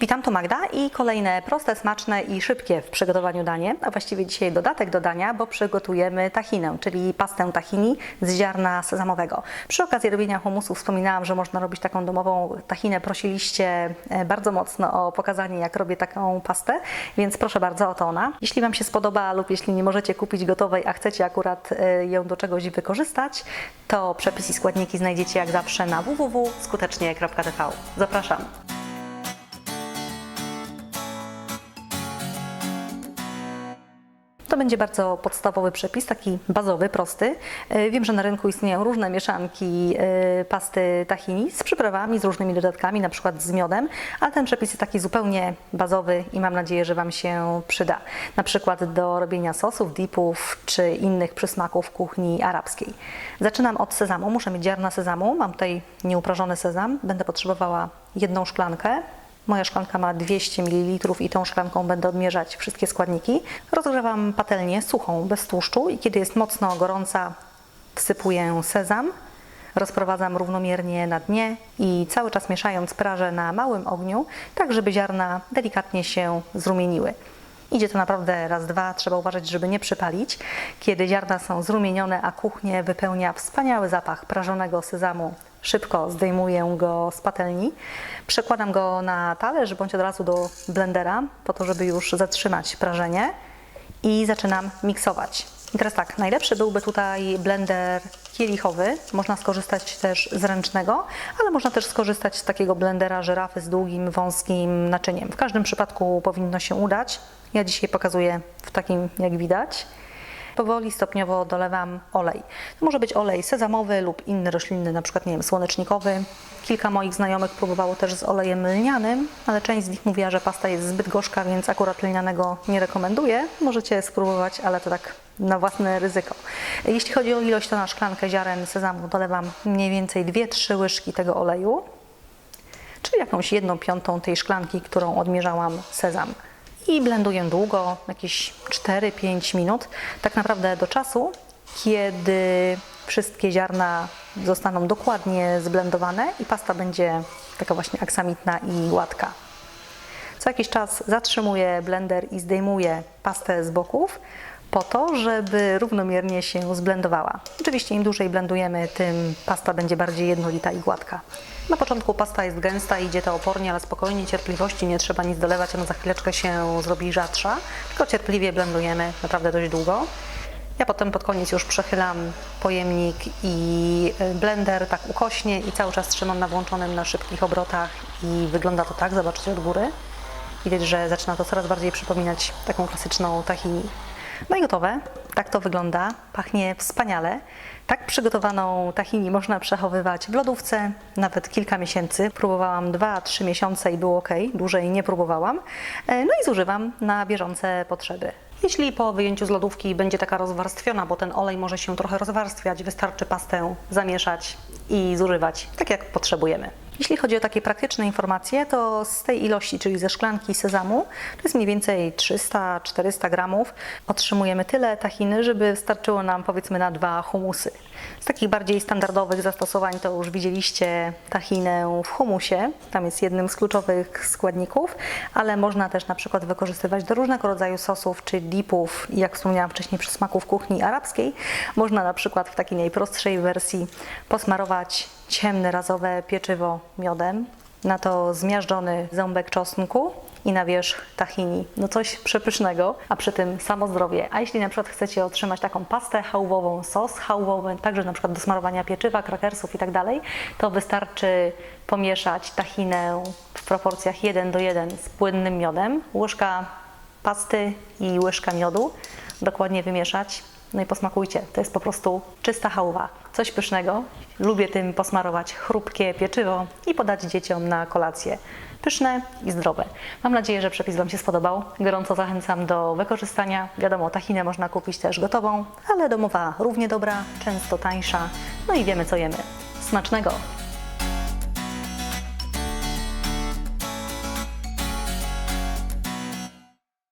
Witam, to Magda i kolejne proste, smaczne i szybkie w przygotowaniu danie, a właściwie dzisiaj dodatek do dania, bo przygotujemy tahinę, czyli pastę tahini z ziarna sezamowego. Przy okazji robienia humusu wspominałam, że można robić taką domową tahinę. Prosiliście e, bardzo mocno o pokazanie, jak robię taką pastę, więc proszę bardzo, oto ona. Jeśli Wam się spodoba lub jeśli nie możecie kupić gotowej, a chcecie akurat e, ją do czegoś wykorzystać, to przepis i składniki znajdziecie jak zawsze na www.skutecznie.tv. Zapraszam. To będzie bardzo podstawowy przepis, taki bazowy, prosty. E, Wiem, że na rynku istnieją różne mieszanki e, pasty tahini z przyprawami, z różnymi dodatkami, na przykład z miodem, ale ten przepis jest taki zupełnie bazowy i mam nadzieję, że Wam się przyda. Na przykład do robienia sosów, dipów czy innych przysmaków kuchni arabskiej. Zaczynam od sezamu. Muszę mieć ziarna sezamu. Mam tutaj nieuprażony sezam. Będę potrzebowała jedną szklankę, Moja szklanka ma 200 ml i tą szklanką będę odmierzać wszystkie składniki. Rozgrzewam patelnię suchą, bez tłuszczu i kiedy jest mocno gorąca, wsypuję sezam. Rozprowadzam równomiernie na dnie i cały czas mieszając prażę na małym ogniu, tak żeby ziarna delikatnie się zrumieniły. Idzie to naprawdę raz, dwa, trzeba uważać, żeby nie przypalić. Kiedy ziarna są zrumienione, a kuchnię wypełnia wspaniały zapach prażonego sezamu, szybko zdejmuję go z patelni, przekładam go na talerz bądź od razu do blendera, po to, żeby już zatrzymać prażenie i zaczynam miksować. I teraz tak, najlepszy byłby tutaj blender kielichowy. Można skorzystać też z ręcznego, ale można też skorzystać z takiego blendera żyrafy z długim, wąskim naczyniem. W każdym przypadku powinno się udać. Ja dzisiaj pokazuję w takim, jak widać. Powoli, stopniowo dolewam olej. To może być olej sezamowy lub inny roślinny, na przykład, nie wiem, słonecznikowy. Kilka moich znajomych próbowało też z olejem lnianym, ale część z nich mówiła, że pasta jest zbyt gorzka, więc akurat lnianego nie rekomenduję. Możecie spróbować, ale to tak na własne ryzyko. Jeśli chodzi o ilość, to na szklankę ziaren sezamu dolewam mniej więcej 2-3 łyżki tego oleju, czyli jakąś jedną piątą tej szklanki, którą odmierzałam sezam. I blenduję długo, jakieś 4-5 minut, tak naprawdę do czasu, kiedy wszystkie ziarna zostaną dokładnie zblendowane i pasta będzie taka właśnie aksamitna i gładka. Co jakiś czas zatrzymuję blender i zdejmuję pastę z boków po to, żeby równomiernie się zblendowała. Oczywiście im dłużej blendujemy, tym pasta będzie bardziej jednolita i gładka. Na początku pasta jest gęsta, idzie to opornie, ale spokojnie, cierpliwości, nie trzeba nic dolewać, ona za chwileczkę się zrobi rzadsza, tylko cierpliwie blendujemy naprawdę dość długo. Ja potem pod koniec już przechylam pojemnik i y, blender tak ukośnie i cały czas trzymam na włączonym na szybkich obrotach i wygląda to tak, zobaczcie od góry. Widać, że zaczyna to coraz bardziej przypominać taką klasyczną tahini. No i gotowe. Tak to wygląda. Pachnie wspaniale. Tak przygotowaną tahini można przechowywać w lodówce nawet kilka miesięcy. Próbowałam 2-3 miesiące i było ok, dłużej nie próbowałam. E, No i zużywam na bieżące potrzeby. Jeśli po wyjęciu z lodówki będzie taka rozwarstwiona, bo ten olej może się trochę rozwarstwiać, wystarczy pastę zamieszać i zużywać tak jak potrzebujemy. Jeśli chodzi o takie praktyczne informacje, to z tej ilości, czyli ze szklanki sezamu, to jest mniej więcej 300-400 gramów, otrzymujemy tyle tahiny, żeby starczyło nam powiedzmy na dwa humusy. Z takich bardziej standardowych zastosowań to już widzieliście tahinę w humusie, tam jest jednym z kluczowych składników, ale można też na przykład wykorzystywać do różnego rodzaju sosów czy dipów, jak wspomniałam wcześniej, przysmaków kuchni arabskiej. Można na przykład w takiej najprostszej wersji posmarować ciemne razowe pieczywo miodem, na to zmiażdżony ząbek czosnku i na wierzch tahini. No coś przepysznego, a przy tym samo zdrowie. A jeśli na przykład chcecie otrzymać taką pastę chałwową, sos chałwowy, także na przykład do smarowania pieczywa, krakersów i tak dalej, to wystarczy pomieszać tahinę w proporcjach 1 do 1 z płynnym miodem, łyżka pasty i łyżka miodu, dokładnie wymieszać. No i posmakujcie, to jest po prostu czysta chałwa. Coś pysznego. Lubię tym posmarować chrupkie pieczywo i podać dzieciom na kolację. Pyszne i zdrowe. Mam nadzieję, że przepis Wam się spodobał. Gorąco zachęcam do wykorzystania. Wiadomo, tachinę można kupić też gotową, ale domowa równie dobra, często tańsza. No i wiemy co jemy. Smacznego!